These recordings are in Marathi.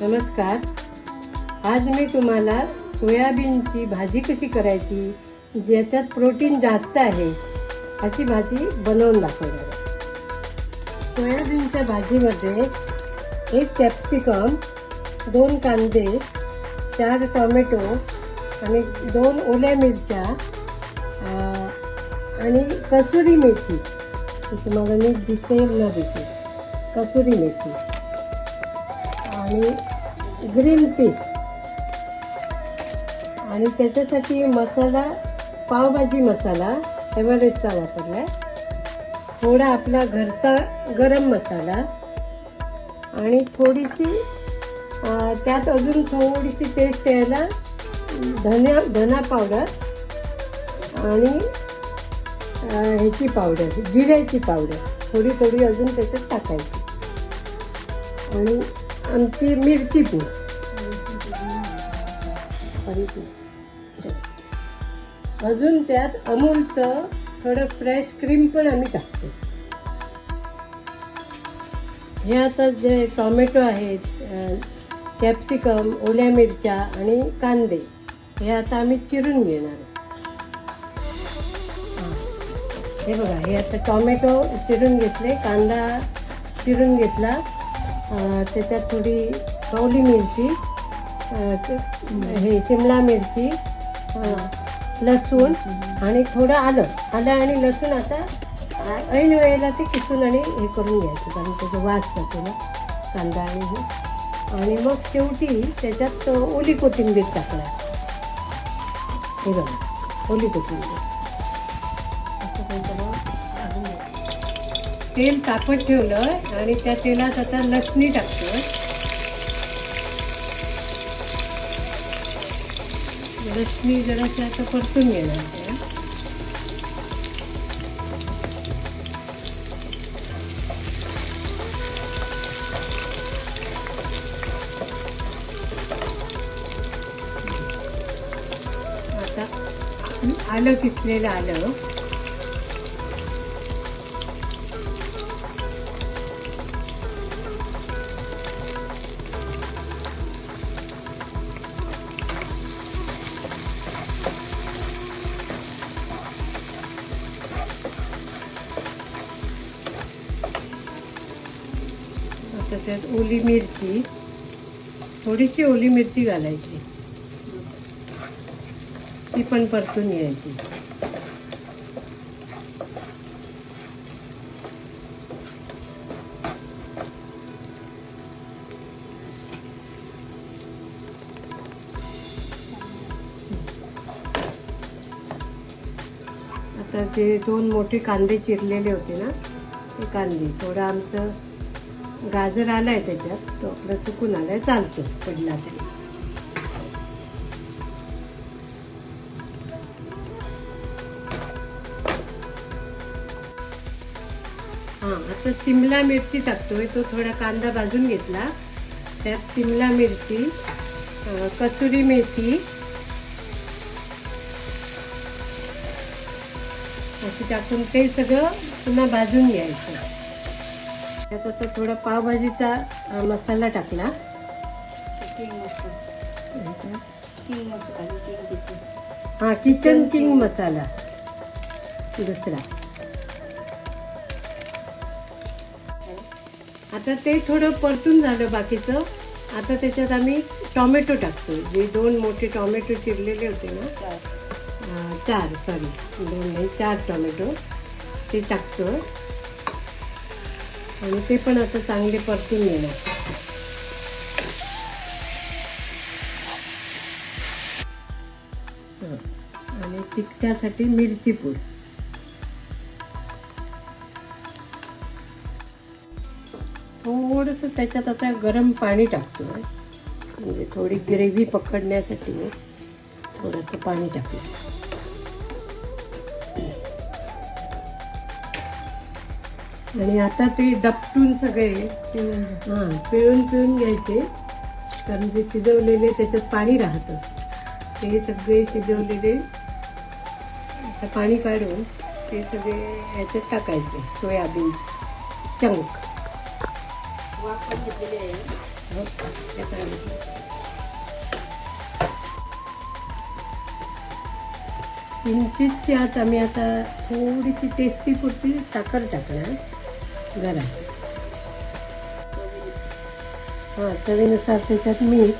नमस्कार. आज मी तुम्हाला सोयाबीनची भाजी कशी करायची ज्याच्यात प्रोटीन जास्त आहे अशी भाजी बनवून दाखवणार सोयाबीनच्या भाजीमध्ये एक कॅप्सिकम दोन कांदे चार टोमॅटो आणि दोन ओल्या मिरच्या आणि कसुरी मेथी. तुम्हाला मी दिसेल न दिसेल. कसुरी मेथी. आणि ग्रीन पीस. आणि त्याच्यासाठी मसाला पावभाजी मसाला एव्हरेस्टचा वापरला. आहे थोडा आपला घरचा गरम मसाला. आणि थोडीशी त्यात अजून थोडीशी टेस्ट यायला धन्या धना पावडर आणि ह्याची पावडर जिऱ्याची पावडर थोडी थोडी अजून त्याच्यात टाकायची. आणि आमची मिरची पूड. अजून त्यात अमूलचं थोडं फ्रेश क्रीम पण आम्ही टाकतो. हे आता जे टोमॅटो आहेत कॅप्सिकम ओल्या मिरच्या आणि कांदे हे आता आम्ही चिरून घेणार हे बघा हे आता टॉमॅटो चिरून घेतले कांदा चिरून घेतला. त्याच्यात थोडी कवली मिरची हे शिमला मिरची लसूण आणि थोडं आलं. आलं आणि लसूण आता आ- ऐन वेळेला ते किसून आणि हे करून घ्यायचं. कारण त्याचा वास जातो ना कांदा आणि हे. आणि मग शेवटी त्याच्यात ओली कोथिंबीर टाकणार. हे बघा ओली कोथिंबीर. असं तेल तापत ठेवलं आणि त्या तेलात आता लसणी टाकतो लसणी जरासं आता परतून घेणार आता आलं किसलेलं आलं. आता त्यात ओली मिरची. थोडीशी ओली मिरची घालायची. ती पण परतून घ्यायची. आता ते दोन मोठे कांदे चिरलेले होते ना ते कांदे थोडं आमचं गाजर आलाय त्याच्यात तो आपला चुकून आलाय चालतो पडला तरी. हां आता सिमला मिरची टाकतोय तो थोडा कांदा भाजून घेतला. त्यात सिमला मिरची कसुरी मेथी. असं टाकून ते सगळं पुन्हा भाजून घ्यायचं. त्यात आता थोडा पावभाजीचा मसाला टाकला. हा किचन किंग मसाला. दुसरा. आता ते थोडं परतून झालं बाकीचं. आता त्याच्यात आम्ही टॉमॅटो टाकतो. जे दोन मोठे टॉमॅटो चिरलेले होते ना. चार. सॉरी दोन नाही चार टोमॅटो. ते टाकतो. आणि ते पण आता चांगले परतून घेणार आणि तिखट्यासाठी मिरची पूड. थोडंसं त्याच्यात आता गरम पाणी टाकतो म्हणजे थोडी ग्रेव्ही पकडण्यासाठी थोडंसं पाणी टाकलं. आणि आता ते दपटून सगळे हां पिळून पिळून घ्यायचे. कारण जे शिजवलेले त्याच्यात पाणी राहतं. ते सगळे शिजवलेले आता पाणी काढून ते सगळे ह्याच्यात टाकायचे सोयाबीन्स चंक. हो, ते सांगितलं. किंचितशी आत आम्ही आता थोडीशी टेस्टी पुरती साखर टाकणार. जरा. हां चवीनुसार त्याच्यात मीठ.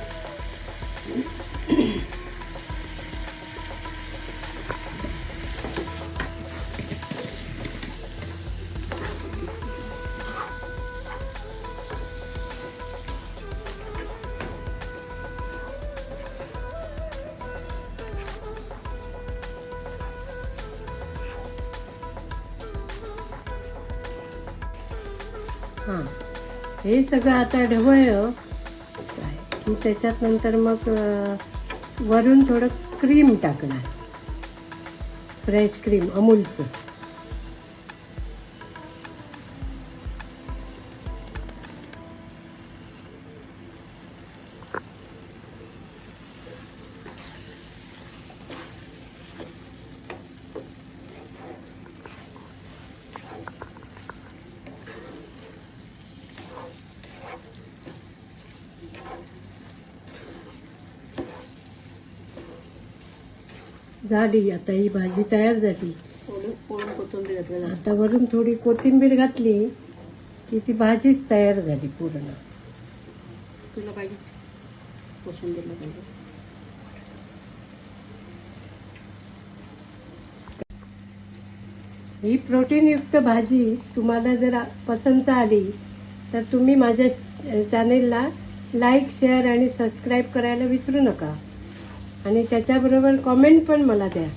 हां. हे सगळं आता ढवळलं. की त्याच्यात नंतर मग वरून थोडं क्रीम टाकणार. फ्रेश क्रीम अमूलचं. झाली आता ही भाजी तयार झाली. आता वरून थोडी कोथिंबीर घातली की ती भाजीच तयार झाली पूर्ण. तुला पाहिजे? कोथिंबीरला पाहिजे. ही प्रोटीनयुक्त भाजी तुम्हाला जर पसंत आली तर तुम्ही माझ्या चॅनेलला लाईक शेअर आणि सबस्क्राईब करायला विसरू नका. आणि त्याच्याबरोबर कॉमेंट पण मला द्या.